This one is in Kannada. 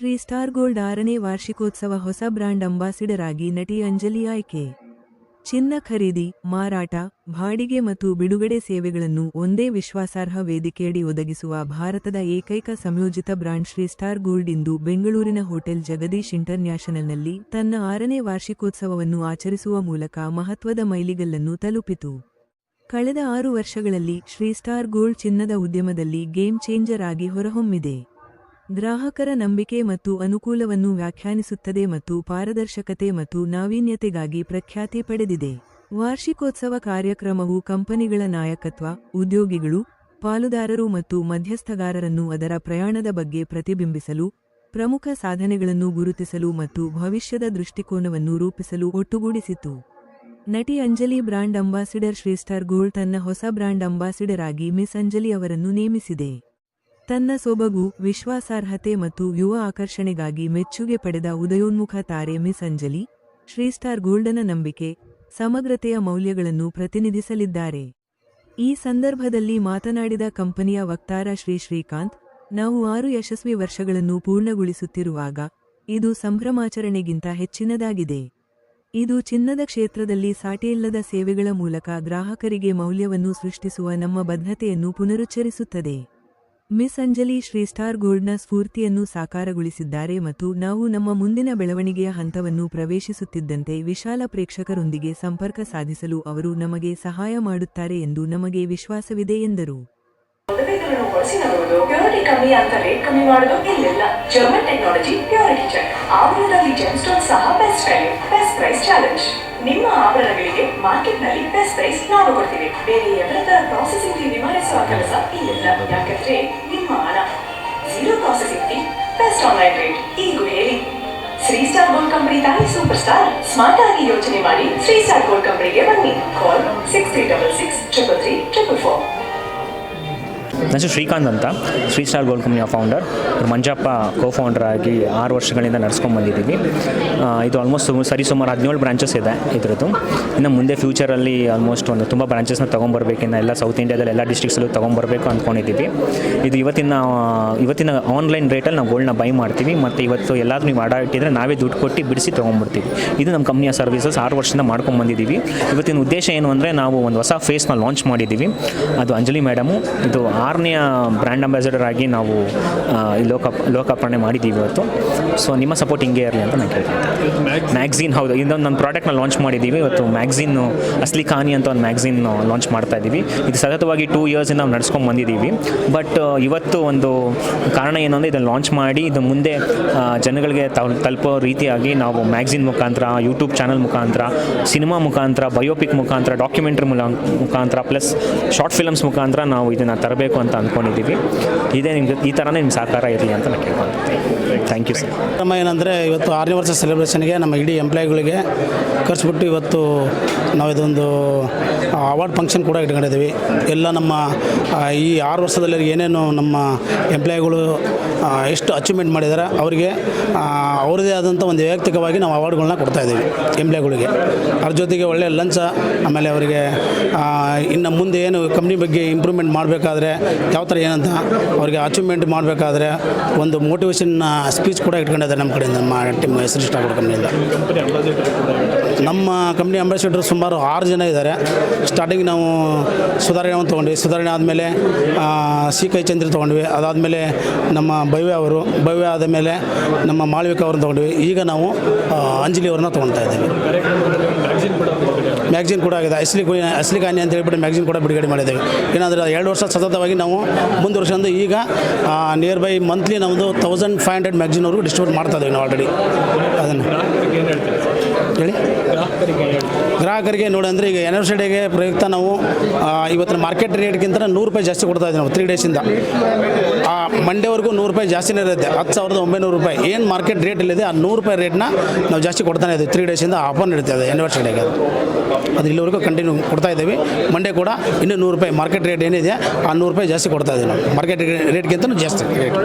ಶ್ರೀ ಸ್ಟಾರ್ ಗೋಲ್ಡ್ ಆರನೇ ವಾರ್ಷಿಕೋತ್ಸವ ಹೊಸ ಬ್ರಾಂಡ್ ಅಂಬಾಸಿಡರ್ ಆಗಿ ನಟಿ ಅಂಜಲಿ ಆಯ್ಕೆ. ಚಿನ್ನ ಖರೀದಿ, ಮಾರಾಟ, ಬಾಡಿಗೆ ಮತ್ತು ಬಿಡುಗಡೆ ಸೇವೆಗಳನ್ನು ಒಂದೇ ವಿಶ್ವಾಸಾರ್ಹ ವೇದಿಕೆಯಡಿ ಒದಗಿಸುವ ಭಾರತದ ಏಕೈಕ ಸಂಯೋಜಿತ ಬ್ರಾಂಡ್ ಶ್ರೀ ಸ್ಟಾರ್ ಗೋಲ್ಡ್ ಇಂದು ಬೆಂಗಳೂರಿನ ಹೋಟೆಲ್ ಜಗದೀಶ್ ಇಂಟರ್ನ್ಯಾಷನಲ್ನಲ್ಲಿ ತನ್ನ ಆರನೇ ವಾರ್ಷಿಕೋತ್ಸವವನ್ನು ಆಚರಿಸುವ ಮೂಲಕ ಮಹತ್ವದ ಮೈಲಿಗಲ್ಲನ್ನು ತಲುಪಿತು. ಕಳೆದ ಆರು ವರ್ಷಗಳಲ್ಲಿ ಶ್ರೀ ಸ್ಟಾರ್ ಗೋಲ್ಡ್ ಚಿನ್ನದ ಉದ್ಯಮದಲ್ಲಿ ಗೇಮ್ ಚೇಂಜರ್ ಆಗಿ ಹೊರಹೊಮ್ಮಿದೆ. ಗ್ರಾಹಕರ ನಂಬಿಕೆ ಮತ್ತು ಅನುಕೂಲವನ್ನು ವ್ಯಾಖ್ಯಾನಿಸುತ್ತದೆ ಮತ್ತು ಪಾರದರ್ಶಕತೆ ಮತ್ತು ನಾವೀನ್ಯತೆಗಾಗಿ ಪ್ರಖ್ಯಾತಿ ಪಡೆದಿದೆ. ವಾರ್ಷಿಕೋತ್ಸವ ಕಾರ್ಯಕ್ರಮವು ಕಂಪನಿಗಳ ನಾಯಕತ್ವ, ಉದ್ಯೋಗಿಗಳು, ಪಾಲುದಾರರು ಮತ್ತು ಮಧ್ಯಸ್ಥಗಾರರನ್ನು ಅದರ ಪ್ರಯಾಣದ ಬಗ್ಗೆ ಪ್ರತಿಬಿಂಬಿಸಲು, ಪ್ರಮುಖ ಸಾಧನೆಗಳನ್ನು ಗುರುತಿಸಲು ಮತ್ತು ಭವಿಷ್ಯದ ದೃಷ್ಟಿಕೋನವನ್ನು ರೂಪಿಸಲು ಒಟ್ಟುಗೂಡಿಸಿತು. ನಟಿ Anjali brand ambassador Shri Star Gold ತನ್ನ ಹೊಸ ಬ್ರಾಂಡ್ ಅಂಬಾಸಿಡರ್ ಆಗಿ ಮಿಸ್ ಅಂಜಲಿ ಅವರನ್ನು ನೇಮಿಸಿದೆ. ತನ್ನ ಸೊಬಗು, ವಿಶ್ವಾಸಾರ್ಹತೆ ಮತ್ತು ಯುವ ಆಕರ್ಷಣೆಗಾಗಿ ಮೆಚ್ಚುಗೆ ಪಡೆದ ಉದಯೋನ್ಮುಖ ತಾರೆ ಮಿಸ್ ಅಂಜಲಿ ಶ್ರೀಸ್ಟಾರ್ ಗೋಲ್ಡನ ನಂಬಿಕೆ, ಸಮಗ್ರತೆಯ ಮೌಲ್ಯಗಳನ್ನು ಪ್ರತಿನಿಧಿಸಲಿದ್ದಾರೆ. ಈ ಸಂದರ್ಭದಲ್ಲಿ ಮಾತನಾಡಿದ ಕಂಪನಿಯ ವಕ್ತಾರ ಶ್ರೀ ಶ್ರೀಕಾಂತ್, ನಾವು ಆರು ಯಶಸ್ವಿ ವರ್ಷಗಳನ್ನು ಪೂರ್ಣಗೊಳಿಸುತ್ತಿರುವಾಗ, ಇದು ಸಂಭ್ರಮಾಚರಣೆಗಿಂತ ಹೆಚ್ಚಿನದಾಗಿದೆ. ಇದು ಚಿನ್ನದ ಕ್ಷೇತ್ರದಲ್ಲಿ ಸಾಟಿಯಿಲ್ಲದ ಸೇವೆಗಳ ಮೂಲಕ ಗ್ರಾಹಕರಿಗೆ ಮೌಲ್ಯವನ್ನು ಸೃಷ್ಟಿಸುವ ನಮ್ಮ ಬದ್ಧತೆಯನ್ನು ಪುನರುಚ್ಚರಿಸುತ್ತದೆ. ಮಿಸ್ ಅಂಜಲಿ ಶ್ರೀ ಸ್ಟಾರ್ ಗೋಲ್ಡ್ನ ಸ್ಫೂರ್ತಿಯನ್ನು ಸಾಕಾರಗೊಳಿಸಿದ್ದಾರೆ ಮತ್ತು ನಾವು ನಮ್ಮ ಮುಂದಿನ ಬೆಳವಣಿಗೆಯ ಹಂತವನ್ನು ಪ್ರವೇಶಿಸುತ್ತಿದ್ದಂತೆ ವಿಶಾಲ ಪ್ರೇಕ್ಷಕರೊಂದಿಗೆ ಸಂಪರ್ಕ ಸಾಧಿಸಲು ಅವರು ನಮಗೆ ಸಹಾಯ ಮಾಡುತ್ತಾರೆ ಎಂದು ನಮಗೆ ವಿಶ್ವಾಸವಿದೆ ಎಂದರು. ನಿಮ್ಮ ಆಭರಣಗಳಿಗೆ ಮಾರ್ಕೆಟ್ನಲ್ಲಿ ಬೆಸ್ಟ್ ಪ್ರೈಸ್ ನಾವು ಕೊಡ್ತೀವಿ. ಬೇರೆ ತರ ಪ್ರಾಸೆಸಿಂಗ್ ಕೆಲಸ ಇಲ್ಲಿಲ್ಲ ಯಾಕಂದ್ರೆ ನಿಮ್ಮ ಹಣ zero processing fee best online rate ಈಗೂ ಹೇಳಿ. ಶ್ರೀ ಸ್ಟಾರ್ ಗೋಲ್ಡ್ ಕಂಪನಿ ತಾಯಿ ಸೂಪರ್ ಸ್ಟಾರ್ ಸ್ಮಾರ್ಟ್ ಆಗಿ ಯೋಚನೆ ಮಾಡಿ ಶ್ರೀ ಸ್ಟಾರ್ ಗೋಲ್ಡ್ ಕಂಪನಿಗೆ ಬನ್ನಿ. ಕಾಲ್ ಸಿಕ್ಸ್ ತ್ರೀ ಡಬಲ್ ನನ್ನ ಶ್ರೀಕಾಂತ್ ಅಂತ. ಶ್ರೀ ಸ್ಟಾರ್ ಗೋಲ್ಡ್ ಕಂಪ್ನಿಯ ಫೌಂಡರ್ ಮಂಜಪ್ಪ ಕೋ ಫೌಂಡರ್ ಆಗಿ ಆರು ವರ್ಷಗಳಿಂದ ನಡ್ಸ್ಕೊಂಡು ಬಂದಿದ್ದೀವಿ. ಇದು ಆಲ್ಮೋಸ್ಟ್ ಸರಿ ಸುಮಾರು ಹದಿನೇಳು ಬ್ರಾಂಚಸ್ ಇದೆ ಇದರದ್ದು. ಇನ್ನು ಮುಂದೆ ಫ್ಯೂಚರಲ್ಲಿ ಆಲ್ಮೋಸ್ಟ್ ಒಂದು ತುಂಬ ಬ್ರಾಂಚಸ್ನ ತೊಗೊಂಬರ್ಬೇಕಿನ್ನ ಎಲ್ಲ ಸೌತ್ ಇಂಡಿಯಾದಲ್ಲಿ ಎಲ್ಲ ಡಿಸ್ಟ್ರಿಕ್ಸಲ್ಲೂ ತೊಗೊಂಬರ್ಬೇಕು ಅಂದ್ಕೊಂಡಿದ್ದೀವಿ. ಇದು ಇವತ್ತಿನ ಇವತ್ತಿನ ಆನ್ಲೈನ್ ರೇಟಲ್ಲಿ ನಾವು ಗೋಲ್ಡ್ನ ಬೈ ಮಾಡ್ತೀವಿ. ಮತ್ತು ಇವತ್ತು ಎಲ್ಲಾದರೂ ನೀವು ಆಡ ಇಟ್ಟಿದ್ರೆ ನಾವೇ ದುಡ್ಡು ಕೊಟ್ಟು ಬಿಡಿಸಿ ತೊಗೊಂಡ್ಬಿಡ್ತೀವಿ ಇದು ನಮ್ಮ ಕಂಪ್ನಿಯ ಸರ್ವಿಸಸ್ ಆರು ವರ್ಷದಿಂದ ಮಾಡ್ಕೊಂಡು ಬಂದಿದ್ದೀವಿ. ಇವತ್ತಿನ ಉದ್ದೇಶ ಏನು ಅಂದರೆ ನಾವು ಒಂದು ಹೊಸ ಫೇಸ್ನ ಲಾಂಚ್ ಮಾಡಿದ್ದೀವಿ. ಅದು ಅಂಜಲಿ ಮೇಡಮು ಇದು ಆರನೆಯ ಬ್ರ್ಯಾಂಡ್ ಅಂಬಾಸಿಡರ್ ಆಗಿ ನಾವು ಈ ಲೋಕ, ಲೋಕಾರ್ಪಣೆ ಮಾಡಿದ್ದೀವಿ ಇವತ್ತು. ಸೊ ನಿಮ್ಮ ಸಪೋರ್ಟ್ ಹಿಂಗೆ ಇರಲಿ ಅಂತ ನಾನು ಕೇಳ್ತೀನಿ. ಮ್ಯಾಗ್ಝಿನ್ ಹೌದು. ಇದೊಂದು ನನ್ನ ಪ್ರಾಡಕ್ಟ್ನ ಲಾಂಚ್ ಮಾಡಿದ್ದೀವಿ. ಇವತ್ತು ಮ್ಯಾಗ್ಝಿನ್ನು ಅಸ್ಲಿ ಖಾನಿ ಅಂತ ಒಂದು ಮ್ಯಾಗ್ಝಿನ್ ಲಾಂಚ್ ಮಾಡ್ತಾ ಇದ್ದೀವಿ ಇದು ಸತತವಾಗಿ ಟೂ ಇಯರ್ಸಿಂದ ನಾವು ನಡ್ಸ್ಕೊಂಡು ಬಂದಿದ್ದೀವಿ. ಬಟ್ ಇವತ್ತು ಒಂದು ಕಾರಣ ಏನು ಅಂದರೆ ಇದನ್ನು ಲಾಂಚ್ ಮಾಡಿ, ಇದು ಮುಂದೆ ಜನಗಳಿಗೆ ತಲ್- ತಲುಪೋ ರೀತಿಯಾಗಿ ನಾವು ಮ್ಯಾಗ್ಝಿನ್ ಮುಖಾಂತರ ಯೂಟ್ಯೂಬ್ ಚಾನಲ್ ಮುಖಾಂತರ ಸಿನಿಮಾ ಮುಖಾಂತರ ಬಯೋಪಿಕ್ ಮುಖಾಂತರ ಡಾಕ್ಯುಮೆಂಟ್ರಿ ಮುಖಾಂತರ ಪ್ಲಸ್ ಶಾರ್ಟ್ ಫಿಲಮ್ಸ್ ಮುಖಾಂತರ ನಾವು ಇದನ್ನು ತರಬೇಕು ಅಂತ ಅಂದ್ಕೊಂಡಿದ್ದೀವಿ ಇದೇ ನಿಮ್ಗೆ, ಈ ಥರನೇ ನಿಮ್ಮ ಸಹಕಾರ ಇರಲಿ ಅಂತ ನಾನು ಥ್ಯಾಂಕ್ ಯು ಸರ್ ನಮ್ಮ ಏನಂದರೆ, ಇವತ್ತು ಆರನೇ ವರ್ಷ ಸೆಲೆಬ್ರೇಷನ್ಗೆ ನಮ್ಮ ಇಡೀ ಎಂಪ್ಲಾಯ್ಗಳಿಗೆ ಖರ್ಚುಬಿಟ್ಟು ಇವತ್ತು ನಾವು ಇದೊಂದು ಅವಾರ್ಡ್ ಫಂಕ್ಷನ್ ಕೂಡ ಇಟ್ಕೊಂಡಿದ್ದೀವಿ. ಎಲ್ಲ ನಮ್ಮ ಈ ಆರು ವರ್ಷದಲ್ಲಿ ಏನೇನು ನಮ್ಮ ಎಂಪ್ಲಾಯ್ಗಳು ಎಷ್ಟು ಅಚೀವ್ಮೆಂಟ್ ಮಾಡಿದ್ದಾರೆ ಅವರಿಗೆ ಅವರದೇ ಆದಂಥ ಒಂದು ವೈಯಕ್ತಿಕವಾಗಿ ನಾವು ಅವಾರ್ಡ್ಗಳನ್ನ ಕೊಡ್ತಾ ಇದ್ದೀವಿ ಎಂಪ್ಲಾಯಿಗಳಿಗೆ ಅದ್ರ ಜೊತೆಗೆ ಒಳ್ಳೆಯ ಲಂಚ ಆಮೇಲೆ ಅವರಿಗೆ ಇನ್ನು ಮುಂದೆ ಏನು ಕಂಪ್ನಿ ಬಗ್ಗೆ ಇಂಪ್ರೂವ್ಮೆಂಟ್ ಮಾಡಬೇಕಾದ್ರೆ ಯಾವ ಥರ ಏನಂತ ಅವರಿಗೆ ಅಚೀವ್ಮೆಂಟ್ ಮಾಡಬೇಕಾದ್ರೆ ಒಂದು ಮೋಟಿವೇಶನ್ ಸ್ಪೀಚ್ ಕೂಡ ಇಟ್ಕೊಂಡಿದ್ದಾರೆ ನಮ್ಮ ಕಡೆಯಿಂದ, ನಮ್ಮ ಟೀಮ್ ಹೆಸರು ಇಷ್ಟ ಕಂಪ್ನಿಯಿಂದ ನಮ್ಮ ಕಂಪ್ನಿ ಅಂಬಾಸಿಡರ್ ಸುಮಾರು ಆರು ಜನ ಇದ್ದಾರೆ. ಸ್ಟಾರ್ಟಿಂಗ್ ನಾವು ಸುಧಾರಣೆ ತೊಗೊಂಡ್ವಿ. ಸುಧಾರಣೆ ಆದಮೇಲೆ ಸಿ ಕೈ ಚಂದ್ರ ತೊಗೊಂಡ್ವಿ. ಅದಾದಮೇಲೆ ನಮ್ಮ ಭವ್ಯ ಅವರು, ಭವ್ಯ ಆದಮೇಲೆ ನಮ್ಮ ಮಾಳ್ವಿಕ ಅವ್ರನ್ನ ತೊಗೊಂಡ್ವಿ. ಈಗ ನಾವು ಅಂಜಲಿ ಅವ್ರನ್ನ ತೊಗೊಳ್ತಾ ಇದ್ದೀವಿ. ಮ್ಯಾಗ್ಝಿನ್ ಕೂಡ ಆಗಿದೆ. ಅಸಲಿ ಅಸಲಿ ಕಾನಿ ಅಂತ ಹೇಳ್ಬಿಟ್ಟು ಮ್ಯಾಗ್ಝಿನ್ ಕೂಡ ಬಿಡುಗಡೆ ಮಾಡಿದ್ದೇವೆ. ಏನಾದರೂ ಎರಡು ವರ್ಷ ಸತತವಾಗಿ ನಾವು ಮುಂದುವರ್ಸ್ಕೊಂಡು ಈಗ ನಿಯರ್ ಬೈ ಮಂತ್ಲಿ ನಮ್ಮದು ತೌಸಂಡ್ ಫೈವ್ ಹಂಡ್ರೆಡ್ ಮ್ಯಾಗ್ಝಿನ್ವರೆಗೂ ಡಿಸ್ಟ್ರಿಬ್ಯೂಟ್ ಮಾಡ್ತಾ ಇದ್ದೀವಿ ನಾವು ಆಲ್ರೆಡಿ ಅದನ್ನು. ಹೇಳಿ? ಗ್ರಾಹಕರಿಗೆ ನೋಡಿ ಅಂದರೆ ಈಗ ಯೂನಿವರ್ಸಿಟಿಗೆ ಪ್ರಯುಕ್ತ ನಾವು ಇವತ್ತಿನ ಮಾರ್ಕೆಟ್ ರೇಟ್ಗಿಂತ ನೂರು ರೂಪಾಯಿ ಜಾಸ್ತಿ ಕೊಡ್ತಾ ಇದ್ದೀವಿ ನಾವು ತ್ರೀ ಡೇಸಿಂದ ಆ ಮಂಡೇವರೆಗೂ ನೂರು ರೂಪಾಯಿ ಜಾಸ್ತಿನೇ ಇರುತ್ತೆ ಹತ್ತು ಸಾವಿರದ ಒಂಬೈನೂರು ರೂಪಾಯಿ. ಏನು ಮಾರ್ಕೆಟ್ ರೇಟ್ ಇಲ್ಲಿದೆ ಆ ನೂರು ರೂಪಾಯಿ ರೇಟ್ನ ನಾವು ಜಾಸ್ತಿ ಕೊಡ್ತಾನೆ ಇದ್ದೀವಿ ತ್ರೀ ಡೇಸಿಂದ ಆಫರ್ ನಡೀತಾ ಇದೆ ಯೂನಿವರ್ಸಿಟಿಗೆ ಅದು ಅದು ಇಲ್ಲಿವರೆಗೂ ಕಂಟಿನ್ಯೂ ಕೊಡ್ತಾ ಇದ್ದೀವಿ. ಮಂಡೇ ಕೂಡ ಇನ್ನೂ ನೂರು ರೂಪಾಯಿ ಮಾರ್ಕೆಟ್ ರೇಟ್ ಏನಿದೆ ಆ ನೂರು ರೂಪಾಯಿ ಜಾಸ್ತಿ ಕೊಡ್ತಾ ಇದ್ದೀವಿ ನಾವು ಮಾರ್ಕೆಟ್ ರೇಟ್ಗಿಂತ ಜಾಸ್ತಿ. ರೇಟ್